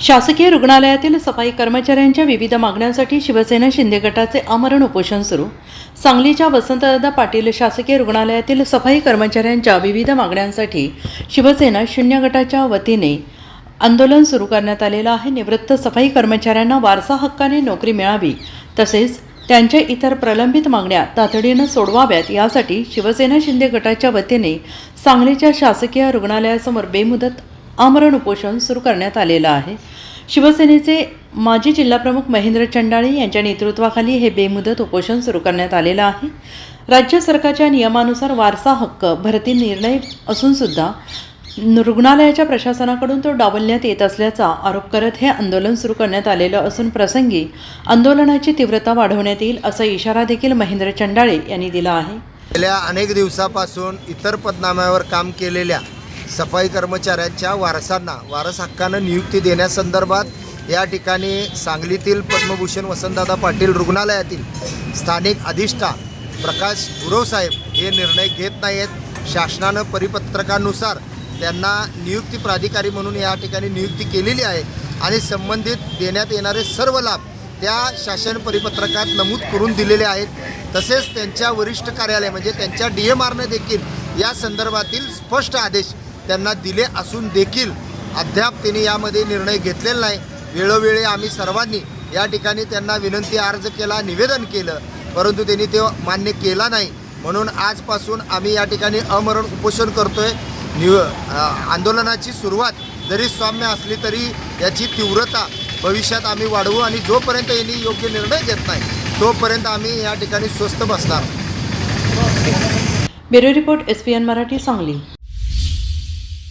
शासकीय रुग्णालयातील सफाई कर्मचाऱ्यांच्या विविध मागण्यांसाठी शिवसेना शिंदे गटाचे आमरण उपोषण सुरू. सांगलीच्या वसंतदादा पाटील शासकीय रुग्णालयातील सफाई कर्मचाऱ्यांच्या विविध मागण्यांसाठी शिवसेना शून्य गटाच्या वतीने आंदोलन सुरू करण्यात आलेलं आहे. निवृत्त सफाई कर्मचाऱ्यांना वारसा हक्काने नोकरी मिळावी तसेच त्यांच्या इतर प्रलंबित मागण्या तातडीनं सोडवाव्यात यासाठी शिवसेना शिंदे गटाच्या वतीने सांगलीच्या शासकीय रुग्णालयासमोर बेमुदत आमरण उपोषण सुरू करण्यात आलेलं आहे. शिवसेनेचे माजी जिल्हाप्रमुख महेंद्र चंडाळे यांच्या नेतृत्वाखाली हे बेमुदत उपोषण सुरू करण्यात आलेलं आहे. राज्य सरकारच्या नियमानुसार वारसा हक्क भरती निर्णय असूनसुद्धा रुग्णालयाच्या प्रशासनाकडून तो डावलण्यात येत असल्याचा आरोप करत हे आंदोलन सुरू करण्यात आलेलं असून प्रसंगी आंदोलनाची तीव्रता वाढवण्यात येईल असा इशारा देखील महेंद्र चंडाळे यांनी दिला आहे. गेल्या अनेक दिवसापासून इतर पदनाम्यावर काम केलेल्या सफाई कर्मचाऱ्यांच्या वारसांना वारस हक्कानं नियुक्ती देण्यासंदर्भात या ठिकाणी सांगलीतील पद्मभूषण वसंतदादा पाटील रुग्णालयातील स्थानिक अधिष्ठा प्रकाश गुरवसाहेब हे निर्णय घेत नाही आहेत शासनानं परिपत्रकानुसार त्यांना नियुक्ती प्राधिकारी म्हणून या ठिकाणी नियुक्ती केलेली आहे आणि संबंधित देण्यात येणारे सर्व लाभ त्या शासन परिपत्रकात नमूद करून दिलेले आहेत. तसेच त्यांच्या वरिष्ठ कार्यालय म्हणजे त्यांच्या डी एम आरने देखील या संदर्भातील स्पष्ट आदेश त्यांना दिले असून देखील अद्याप त्यांनी यामध्ये निर्णय घेतलेला नाही. वेळोवेळी आम्ही सर्वांनी या ठिकाणी त्यांना विनंती अर्ज केला निवेदन केलं परंतु त्यांनी ते मान्य केला नाही. म्हणून आजपासून आम्ही या ठिकाणी अमरण उपोषण करतोय. निव आंदोलनाची सुरुवात जरी सौम्य असली तरी याची तीव्रता भविष्यात आम्ही वाढवू आणि जोपर्यंत यांनी योग्य निर्णय घेत नाही तोपर्यंत आम्ही या ठिकाणी स्वस्त बसणार. Bureau report S P N Marathi Sangli.